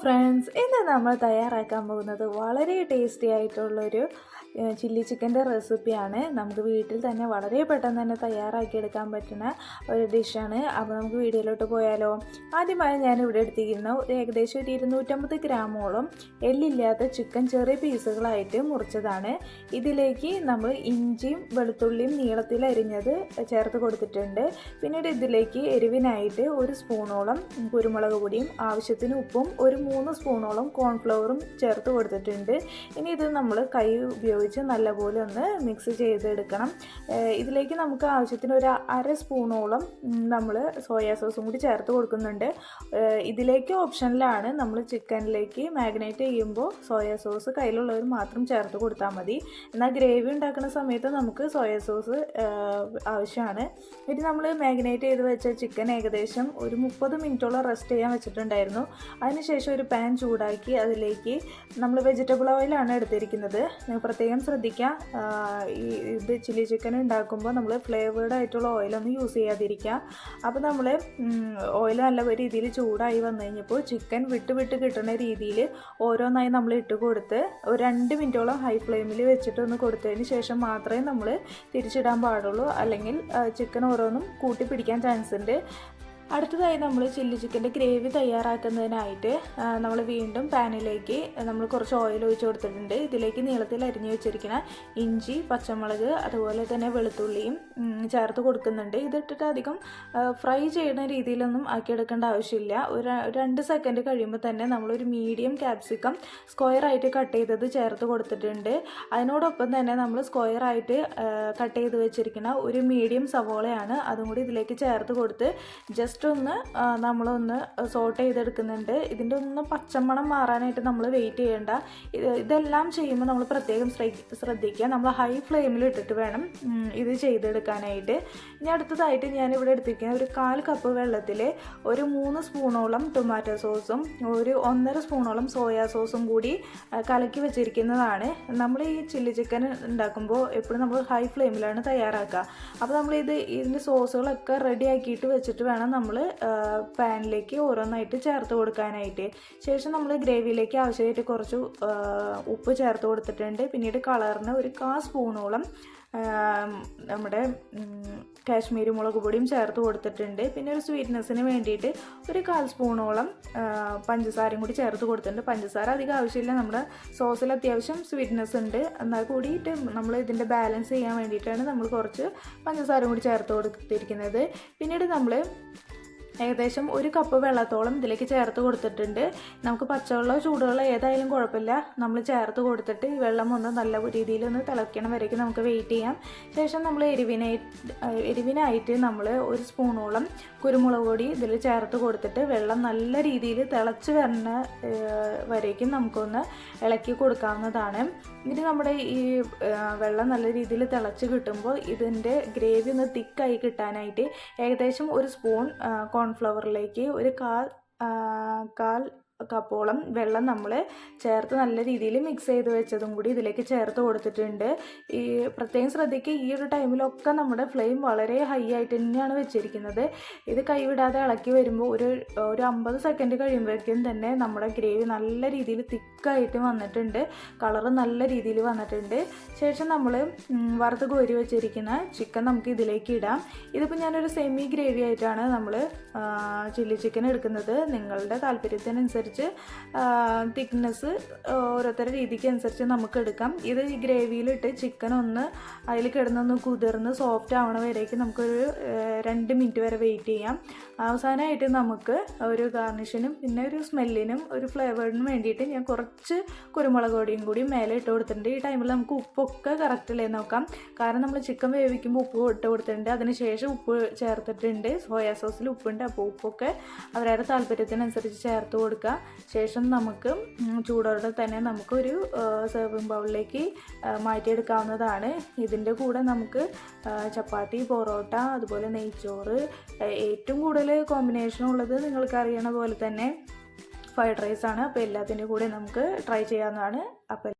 Friends ഇന്ന് നമ്മൾ തയ്യാറാക്കാൻ പോകുന്നത് വളരെ ടേസ്റ്റി ആയിട്ടുള്ളൊരു ചില്ലി ചിക്കന്റെ റെസിപ്പിയാണ്. നമുക്ക് വീട്ടിൽ തന്നെ വളരെ പെട്ടെന്ന് തന്നെ തയ്യാറാക്കി എടുക്കാൻ പറ്റുന്ന ഒരു ഡിഷാണ്. അപ്പോൾ നമുക്ക് വീഡിയോയിലോട്ട് പോയാലോ? ആദ്യമായി ഞാൻ ഇവിടെ എടുത്തിരിക്കുന്ന ഏകദേശം ഒരു ഇരുന്നൂറ്റമ്പത് ഗ്രാമോളം എല്ലില്ലാത്ത ചിക്കൻ ചെറിയ പീസുകളായിട്ട് മുറിച്ചതാണ്. ഇതിലേക്ക് നമ്മൾ ഇഞ്ചിയും വെളുത്തുള്ളിയും നീളത്തിൽ അരിഞ്ഞത് ചേർത്ത് കൊടുത്തിട്ടുണ്ട്. പിന്നീട് ഇതിലേക്ക് എരിവിനായിട്ട് ഒരു സ്പൂണോളം കുരുമുളക് പൊടിയും ആവശ്യത്തിന് ഉപ്പും ഒരു മൂന്ന് സ്പൂണോളം കോൺഫ്ലവറും ചേർത്ത് കൊടുത്തിട്ടുണ്ട്. ഇനി ഇത് നമ്മൾ കൈ ഉപയോഗിച്ച് നല്ലപോലെ ഒന്ന് മിക്സ് ചെയ്തെടുക്കണം. ഇതിലേക്ക് നമുക്ക് ആവശ്യത്തിന് ഒരു അര സ്പൂണോളം നമ്മൾ സോയാ സോസും കൂടി ചേർത്ത് കൊടുക്കുന്നുണ്ട്. ഇതിലേക്ക് ഓപ്ഷനിലാണ് നമ്മൾ ചിക്കനിലേക്ക് മാഗ്നേറ്റ് ചെയ്യുമ്പോൾ സോയാ സോസ് കയ്യിലുള്ളവർ മാത്രം ചേർത്ത് കൊടുത്താൽ മതി. എന്നാൽ ഗ്രേവി ഉണ്ടാക്കുന്ന സമയത്ത് നമുക്ക് സോയാ സോസ് ആവശ്യമാണ്. ഇനി നമ്മൾ മാഗ്നേറ്റ് ചെയ്ത് വെച്ച ചിക്കൻ ഏകദേശം ഒരു മുപ്പത് മിനിറ്റോളം റെസ്റ്റ് ചെയ്യാൻ വെച്ചിട്ടുണ്ടായിരുന്നു. അതിനുശേഷം ഒരു പാൻ ചൂടാക്കി അതിലേക്ക് നമ്മൾ വെജിറ്റബിൾ ഓയിലാണ് എടുത്തിരിക്കുന്നത്. നിങ്ങൾ പ്രത്യേകം ശ്രദ്ധിക്കുക. ഈ ഇത് ചില്ലി ചിക്കൻ ഉണ്ടാക്കുമ്പോൾ നമ്മൾ ഫ്ലേവേഡ് ആയിട്ടുള്ള ഓയിലൊന്നും യൂസ് ചെയ്യാതിരിക്കുക. അപ്പോൾ നമ്മൾ ഓയിൽ നല്ല രീതിയിൽ ചൂടായി വന്നു കഴിഞ്ഞപ്പോൾ ചിക്കൻ വിട്ട് വിട്ട് കിട്ടുന്ന രീതിയിൽ ഓരോന്നായി നമ്മൾ ഇട്ട് കൊടുത്ത് ഒരു രണ്ട് മിനിറ്റോളം ഹൈ ഫ്ലെയിമിൽ വെച്ചിട്ട് ഒന്ന് കൊടുത്തതിന് ശേഷം മാത്രമേ നമ്മൾ തിരിച്ചിടാൻ പാടുള്ളൂ. അല്ലെങ്കിൽ ചിക്കൻ ഓരോന്നും കൂട്ടി പിടിക്കാൻ ചാൻസ് ഉണ്ട്. അടുത്തതായി നമ്മൾ ചില്ലി ചിക്കന്റെ ഗ്രേവി തയ്യാറാക്കുന്നതിനായിട്ട് നമ്മൾ വീണ്ടും പാനിലേക്ക് നമ്മൾ കുറച്ച് ഓയിൽ ഒഴിച്ച് കൊടുത്തിട്ടുണ്ട്. ഇതിലേക്ക് നീളത്തിൽ അരിഞ്ഞു വെച്ചിരിക്കുന്ന ഇഞ്ചി പച്ചമുളക് അതുപോലെ തന്നെ വെളുത്തുള്ളിയും ചേർത്ത് കൊടുക്കുന്നുണ്ട്. ഇതിട്ടിട്ട് അധികം ഫ്രൈ ചെയ്യുന്ന രീതിയിലൊന്നും ആക്കിയെടുക്കേണ്ട ആവശ്യമില്ല. ഒരു രണ്ട് സെക്കൻഡ് കഴിയുമ്പോൾ തന്നെ നമ്മളൊരു മീഡിയം ക്യാപ്സിക്കം സ്ക്വയർ ആയിട്ട് കട്ട് ചെയ്തത് ചേർത്ത് കൊടുത്തിട്ടുണ്ട്. അതിനോടൊപ്പം തന്നെ നമ്മൾ സ്ക്വയർ ആയിട്ട് കട്ട് ചെയ്ത് വെച്ചിരിക്കുന്ന ഒരു മീഡിയം സവോളയാണ് അതും കൂടി ഇതിലേക്ക് ചേർത്ത് കൊടുത്ത് ജസ്റ്റ് ഒന്ന് നമ്മളൊന്ന് സോട്ട് ചെയ്തെടുക്കുന്നുണ്ട്. ഇതിന്റെ ഒന്ന് പച്ചമണം മാറാനായിട്ട് നമ്മൾ വെയിറ്റ് ചെയ്യേണ്ട. ഇതെല്ലാം ചെയ്യുമ്പോൾ നമ്മൾ പ്രത്യേകം ശ്രദ്ധിക്കുക നമ്മൾ ഹൈ ഫ്ലെയിമിൽ ഇട്ടിട്ട് വേണം ഇത് ചെയ്തെടുക്കാനായിട്ട്. ഇനി അടുത്തതായിട്ട് ഞാനിവിടെ എടുത്തിരിക്കുന്ന ഒരു കാൽ കപ്പ് വെള്ളത്തിൽ ഒരു മൂന്ന് സ്പൂണോളം ടൊമാറ്റോ സോസും ഒരു ഒന്നര സ്പൂണോളം സോയാ സോസും കൂടി കലക്കി വെച്ചിരിക്കുന്നതാണ്. നമ്മൾ ഈ ചില്ലി ചിക്കൻ ഉണ്ടാക്കുമ്പോൾ എപ്പോഴും നമ്മൾ ഹൈ ഫ്ലെയിമിലാണ് തയ്യാറാക്കുക അപ്പോൾ നമ്മൾ ഇത് ഇതിന്റെ സോസുകളൊക്കെ റെഡിയാക്കിയിട്ട് വെച്ചിട്ട് വേണം നമ്മൾ പാനിലേക്ക് ഓരോന്നായിട്ട് ചേർത്ത് കൊടുക്കാനായിട്ട്. ശേഷം നമ്മൾ ഗ്രേവിയിലേക്ക് ആവശ്യമായിട്ട് കുറച്ച് ഉപ്പ് ചേർത്ത് കൊടുത്തിട്ടുണ്ട്. പിന്നീട് കളറിന് ഒരു കാ സ്പൂണോളം നമ്മുടെ കാശ്മീരി മുളക് പൊടിയും ചേർത്ത് കൊടുത്തിട്ടുണ്ട്. പിന്നെ ഒരു സ്വീറ്റ്നെസ്സിന് വേണ്ടിയിട്ട് ഒരു കാൽ സ്പൂണോളം പഞ്ചസാരയും കൂടി ചേർത്ത് കൊടുത്തിട്ടുണ്ട്. പഞ്ചസാര അധികം ആവശ്യമില്ല. നമ്മുടെ സോസിൽ അത്യാവശ്യം സ്വീറ്റ്നെസ് ഉണ്ട്. എന്നാൽ കൂടിയിട്ട് നമ്മൾ ഇതിന്റെ ബാലൻസ് ചെയ്യാൻ വേണ്ടിയിട്ടാണ് നമ്മൾ കുറച്ച് പഞ്ചസാര കൂടി ചേർത്ത് കൊടുത്തിരിക്കുന്നത്. പിന്നീട് നമ്മൾ ഏകദേശം ഒരു കപ്പ് വെള്ളത്തോളം ഇതിലേക്ക് ചേർത്ത് കൊടുത്തിട്ടുണ്ട്. നമുക്ക് പച്ചവെള്ളമോ ചൂടുവെള്ളമോ ഏതായാലും കുഴപ്പമില്ല. നമ്മൾ ചേർത്ത് കൊടുത്തിട്ട് ഈ വെള്ളം ഒന്ന് നല്ല രീതിയിൽ ഒന്ന് തിളയ്ക്കണം വരേക്കും നമുക്ക് വെയിറ്റ് ചെയ്യാം. ശേഷം നമ്മൾ എരിവിനായി എരിവിനായിട്ട് നമ്മൾ ഒരു സ്പൂണോളം കുരുമുളക് പൊടി ഇതിൽ ചേർത്ത് കൊടുത്തിട്ട് വെള്ളം നല്ല രീതിയിൽ തിളച്ച് ഏഹ്, വരേക്കും നമുക്കൊന്ന് ഇളക്കി കൊടുക്കാവുന്നതാണ്. ഇനി നമ്മുടെ ഈ വെള്ളം നല്ല രീതിയിൽ തിളച്ച് കിട്ടുമ്പോൾ ഇതിന്റെ ഗ്രേവി ഒന്ന് തിക്കായി കിട്ടാനായിട്ട് ഏകദേശം ഒരു സ്പൂൺ ആ, കോൺഫ്ലവറിലേക്ക് ഒരു കാൽ കാൽ കപ്പോളം വെള്ളം നമ്മൾ ചേർത്ത് നല്ല രീതിയിൽ മിക്സ് ചെയ്ത് വെച്ചതും കൂടി ഇതിലേക്ക് ചേർത്ത് കൊടുത്തിട്ടുണ്ട്. ഈ പ്രത്യേകം ശ്രദ്ധിക്കുക ഈ ഒരു ടൈമിലൊക്കെ നമ്മുടെ ഫ്ലെയിം വളരെ ഹൈ ആയിട്ട് തന്നെയാണ് വെച്ചിരിക്കുന്നത്. ഇത് കൈവിടാതെ ഇളക്കി വരുമ്പോൾ ഒരു ഒരു അമ്പത് സെക്കൻഡ് കഴിയുമ്പോഴേക്കും തന്നെ നമ്മുടെ ഗ്രേവി നല്ല രീതിയിൽ തിക്കായിട്ട് വന്നിട്ടുണ്ട്. കളറ് നല്ല രീതിയിൽ വന്നിട്ടുണ്ട്. ശേഷം നമ്മൾ വറുത്ത് കോരി വെച്ചിരിക്കുന്ന ചിക്കൻ നമുക്ക് ഇതിലേക്ക് ഇടാം. ഇതിപ്പോൾ ഞാനൊരു സെമി ഗ്രേവി ആയിട്ടാണ് നമ്മൾ ചില്ലി ചിക്കൻ എടുക്കുന്നത്. നിങ്ങളുടെ താല്പര്യത്തിനനുസരിച്ച് തിക്നെസ് ഓരോരുത്തരുടെ രീതിക്ക് അനുസരിച്ച് നമുക്ക് എടുക്കാം. ഇത് ഈ ഗ്രേവിയിലിട്ട് ചിക്കൻ ഒന്ന് അതിൽ കിടന്നൊന്ന് കുതിർന്ന് സോഫ്റ്റ് ആവണ വരേക്ക് നമുക്കൊരു രണ്ട് മിനിറ്റ് വരെ വെയിറ്റ് ചെയ്യാം. അവസാനമായിട്ട് നമുക്ക് ഒരു ഗാർണിഷിനും പിന്നെ ഒരു സ്മെല്ലിനും ഒരു ഫ്ലേവറിനും വേണ്ടിയിട്ട് ഞാൻ കുറച്ച് കുരുമുളക് പൊടിയും കൂടി മേലെ ഇട്ട് കൊടുത്തിട്ടുണ്ട്. ഈ ടൈമിൽ നമുക്ക് ഉപ്പൊക്കെ കറക്റ്റില്ലേ നോക്കാം. കാരണം നമ്മൾ ചിക്കൻ വേവിക്കുമ്പോൾ ഉപ്പ് ഇട്ട് കൊടുത്തിട്ടുണ്ട്. അതിനുശേഷം ഉപ്പ് ചേർത്തിട്ടുണ്ട്. സോയാ സോസിൽ ഉപ്പുണ്ട്. അപ്പോൾ ഉപ്പൊക്കെ അവരുടെ താല്പര്യത്തിനനുസരിച്ച് ചേർത്ത് കൊടുക്കുക ശേഷം നമുക്ക് ചൂടോടെ തന്നെ നമുക്കൊരു സെർവിങ് ബൗളിലേക്ക് മാറ്റിയെടുക്കാവുന്നതാണ്. ഇതിന്റെ കൂടെ നമുക്ക് ചപ്പാത്തി പൊറോട്ട അതുപോലെ നെയ്ച്ചോറ് ഏറ്റവും കൂടുതൽ കോമ്പിനേഷൻ ഉള്ളത് നിങ്ങൾക്ക് അറിയണ പോലെ തന്നെ ഫ്രൈഡ് റൈസ് ആണ്. അപ്പോൾ എല്ലാത്തിന്റെ കൂടെ നമുക്ക് ട്രൈ ചെയ്യാവുന്നതാണ്. അപ്പോൾ